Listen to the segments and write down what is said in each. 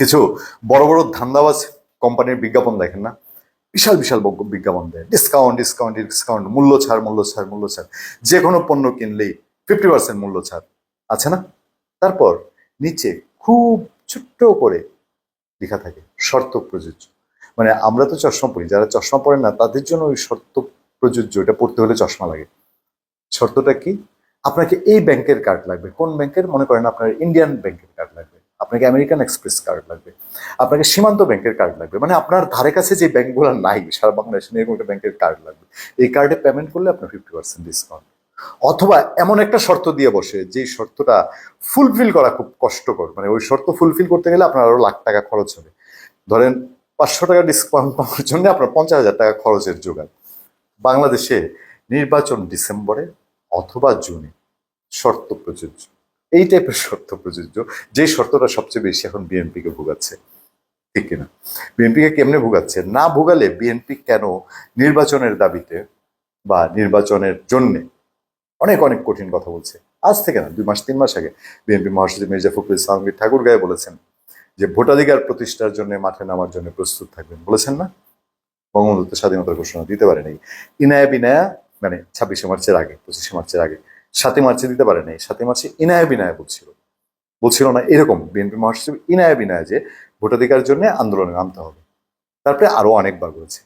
কিছু বড় বড় ধান্দাবাজ কোম্পানির বিজ্ঞাপন দেখেন না? বিশাল বিশাল বিজ্ঞাপন দেয়। ডিসকাউন্ট ডিসকাউন্ট ডিসকাউন্ট মূল্য ছাড় মূল্য ছাড় মূল্য ছাড়। যে কোনো পণ্য কিনলেই ফিফটি পার্সেন্ট মূল্য ছাড়। আছে না? তারপর নিচে খুব ছোট্ট করে লেখা থাকে, শর্ত প্রযোজ্য। মানে আমরা তো চশমা পড়ি যারা চশমা পরেন না, তাদের জন্য ওই শর্ত প্রযোজ্য, এটা পড়তে হলে চশমা লাগে। শর্তটা কি? আপনাকে এই ব্যাংকের কার্ড লাগবে। কোন ব্যাংকের? মনে করেন আপনার ইন্ডিয়ান ব্যাংকের কার্ড লাগবে। আপনাকে আমেরিকান এক্সপ্রেস কার্ড লাগবে, আপনাকে সীমান্ত ব্যাংকের কার্ড লাগবে মানে আপনার ধারে কাছে যে ব্যাংকগুলো নাই, সারা বাংলাদেশে এরকম একটা ব্যাংকের কার্ড লাগবে। এই কার্ডে পেমেন্ট করলে আপনার ফিফটি পার্সেন্ট ডিসকাউন্ট অথবা এমন একটা শর্ত দিয়ে বসে যে শর্তটা ফুলফিল করা খুব কষ্টকর মানে ওই শর্ত ফুলফিল করতে গেলে আপনার আরও লাখ টাকা খরচ হবে। ধরেন পাঁচশো টাকা ডিসকাউন্ট পাওয়ার জন্য আপনার পঞ্চাশ হাজার টাকা খরচের জোগাড় বাংলাদেশে নির্বাচন ডিসেম্বরে অথবা জুনে শর্ত প্রযোজ্য। এই টাইপের শর্ত প্রযোজ্য, যে শর্তটা সবচেয়ে বেশি এখন বিএনপিকে ভোগাচ্ছে। ঠিক কিনা? বিএনপিকে কেমনে ভোগাচ্ছে? না ভোগালে বিএনপি কেন নির্বাচনের দাবিতে বা নির্বাচনের জন্যে? অনেক অনেক কঠিন কথা বলছে। আজ থেকে না, দুই মাস, তিন মাস আগে বিএনপি মহাসচিব মির্জা ফখরুল ইসলাম ঠাকুর গায়ে বলেছেন যে, ভোটাধিকার প্রতিষ্ঠার জন্য মাঠে নামার জন্য প্রস্তুত থাকবেন। বলেছেন না? বঙ্গবন্ধু স্বাধীনতার ঘোষণা দিতে পারেনি। ইনায়া বিনায়া মানে ছাব্বিশে মার্চের আগে, পঁচিশে মার্চের আগে সাতই মার্চে দিতে পারে নাই। সাথে মার্চে ইনায়া বিনায়া বলছিল। বলছিল না, এরকম বিএনপি মহাসচিব ইনায়া বিনায়া যে ভোটাধিকার জন্য আন্দোলনে নামতে হবে। তারপরে আরও অনেকবার বলেছে।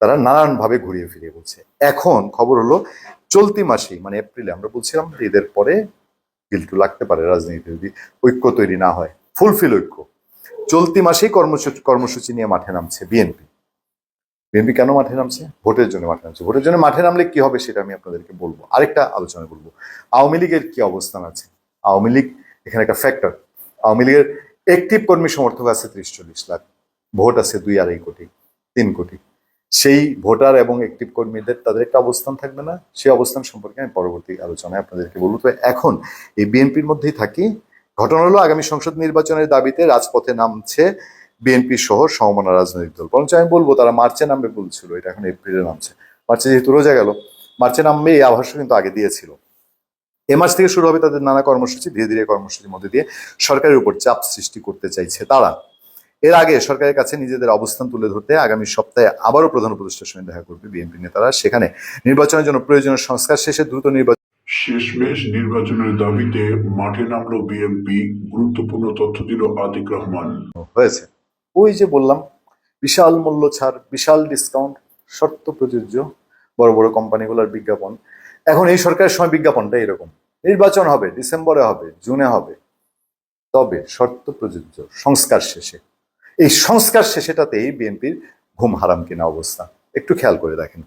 তারা নানানভাবে ঘুরিয়ে ফিরিয়ে বলছে। এখন খবর হলো, চলতি মাসেই মানে এপ্রিলে, আমরা বলছিলাম যে ঈদের পরে গিল্টু লাগতে পারে, রাজনীতিতে যদি ঐক্য তৈরি না হয়। ফুলফিল ঐক্য। চলতি মাসেই কর্মসূচি কর্মসূচি নিয়ে মাঠে নামছে বিএনপি। বিএনপি কেন মাঠে নামছে? ভোটের জন্য মাঠে নামছে। ভোটের জন্য মাঠে নামলে কি হবে সেটা আমি আপনাদেরকে বলব। আরেকটা আলোচনা বলব আওয়ামী লীগের কি অবস্থান আছে? আওয়ামী লীগ, এখানে একটা ফ্যাক্টর আওয়ামী লীগের একটিভ কর্মী সমর্থক আছে ত্রিশ চল্লিশ লাখ। ভোট আছে দুই আড়াই কোটি, তিন কোটি। সেই ভোটার এবং একটিভ কর্মীদের তাদের একটা অবস্থান থাকবে না? সেই অবস্থান সম্পর্কে আমি পরবর্তী আলোচনায় আপনাদেরকে বলব। তো এখন এই বিএনপির মধ্যেই থাকি। ঘটনা হলো আগামী সংসদ নির্বাচনের দাবিতে রাজপথে নামছে বিএনপি সহ সমমনা রাজনৈতিক দল। বরঞ্চ আমি বলব তারা মার্চে নামবে বলছিল এটা এখন এপ্রিলে নামছে। মার্চে যেহেতু রোজা গেল মার্চে নামবে এই আভাস কিন্তু আগে দিয়েছিল। এ মাস থেকে শুরু হবে তাদের নানা কর্মসূচি ধীরে ধীরে কর্মসূচির মধ্যে দিয়ে সরকারের উপর চাপ সৃষ্টি করতে চাইছে তারা। এর আগে সরকারের কাছে নিজেদের অবস্থান তুলে ধরতে আগামী সপ্তাহে আবারও প্রধান উপদেষ্টার সঙ্গে দেখা করবে বিএনপি নেতারা। সেখানে নির্বাচনের জন্য প্রয়োজনীয় সংস্কার শেষে দ্রুত নির্বাচন শেষমেশ নির্বাচনের দাবিতে মাঠে নামলো বিএনপি গুরুত্বপূর্ণ তথ্য দিল আতিক রহমান। হয়েছে। ওই যে বললাম, বিশাল মূল্য ছাড়, বিশাল ডিসকাউন্ট শর্ত প্রযোজ্য, বড় বড় কোম্পানিগুলোর বিজ্ঞাপন। এখন এই সরকারের সময় বিজ্ঞাপনটা এরকম। নির্বাচন হবে, ডিসেম্বরে হবে, জুনে হবে। তবে শর্ত প্রযোজ্য, সংস্কার শেষে। এই সংস্কার শেষেটাতেই বিএনপির ঘুম হারাম কিনা অবস্থা। একটু খেয়াল করে দেখেন।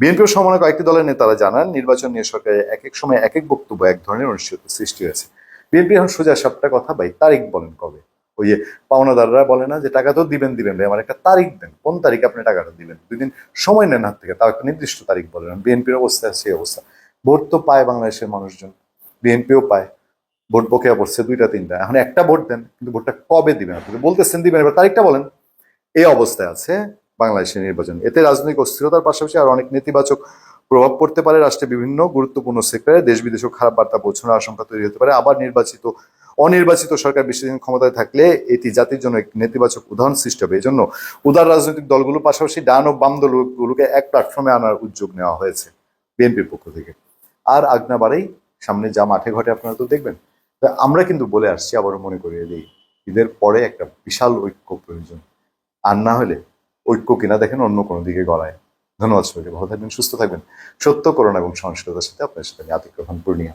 বিএনপির সমানে কয়েকটি দলের নেতারা জানান, নির্বাচন নিয়ে সরকারের এক এক সময় এক এক বক্তব্য এক ধরনের অনিশ্চয়তা সৃষ্টি হয়েছে। বিএনপি এখন সোজা সাপটা কথা ভাই, তারিখ বলেন কবে? ওই যে পাওনাদাররা বলে না যে টাকা তো দিবেন দিবেন ভাই, আমার একটা তারিখ দেন। কোন তারিখ আপনি টাকাটা দিবেন? দুই দিন সময় নেন হাত থেকে, তাও একটা নির্দিষ্ট তারিখ বলেন বিএনপির অবস্থা সেই অবস্থা। ভোট তো পায় বাংলাদেশের মানুষজন। বিএনপিও পায়। ভোট বকেয়া পড়ছে দুইটা, তিনটা। এখন একটা ভোট দেন, কিন্তু ভোটটা কবে দিবেন আপনি? বলতেছেন দিবেন, এবার তারিখটা বলেন। এই অবস্থায় আছে বাংলাদেশের নির্বাচন। এতে রাজনৈতিক অস্থিরতার পাশাপাশি আর অনেক নেতিবাচক প্রভাব পড়তে পারে। রাষ্ট্রের বিভিন্ন গুরুত্বপূর্ণ সেক্টরে দেশ বিদেশেও খারাপ বার্তা পৌঁছানোর আশঙ্কা তৈরি হতে পারে। আবার নির্বাচিত অনির্বাচিত সরকার বেশি দিন ক্ষমতায় থাকলে এটি জাতির জন্য এক নেতিবাচক উদাহরণ সৃষ্টি হবে। এই জন্য উদার রাজনৈতিক দলগুলোর পাশাপাশি ডান ও বাম দলগুলোকে এক প্ল্যাটফর্মে আনার উদ্যোগ নেওয়া হয়েছে বিএনপির পক্ষ থেকে। আর আজ্ঞাবারেই সামনে যা মাঠে ঘটে আপনারা তো দেখবেন। আমরা কিন্তু বলে আসছি, আবারও মনে করিয়ে দিই, ঈদের পরে একটা বিশাল ঐক্য প্রয়োজন। আর না হলে ঐক্য কিনা দেখেন অন্য কোনো দিকে গড়ায় ধন্যবাদ সবাইকে, ভালো থাকবেন, সুস্থ থাকবেন। সত্য করোনা এবং সহনশীলতার সাথে আপনার সাথে আমি আতিক রহমান, পূর্ণিয়া।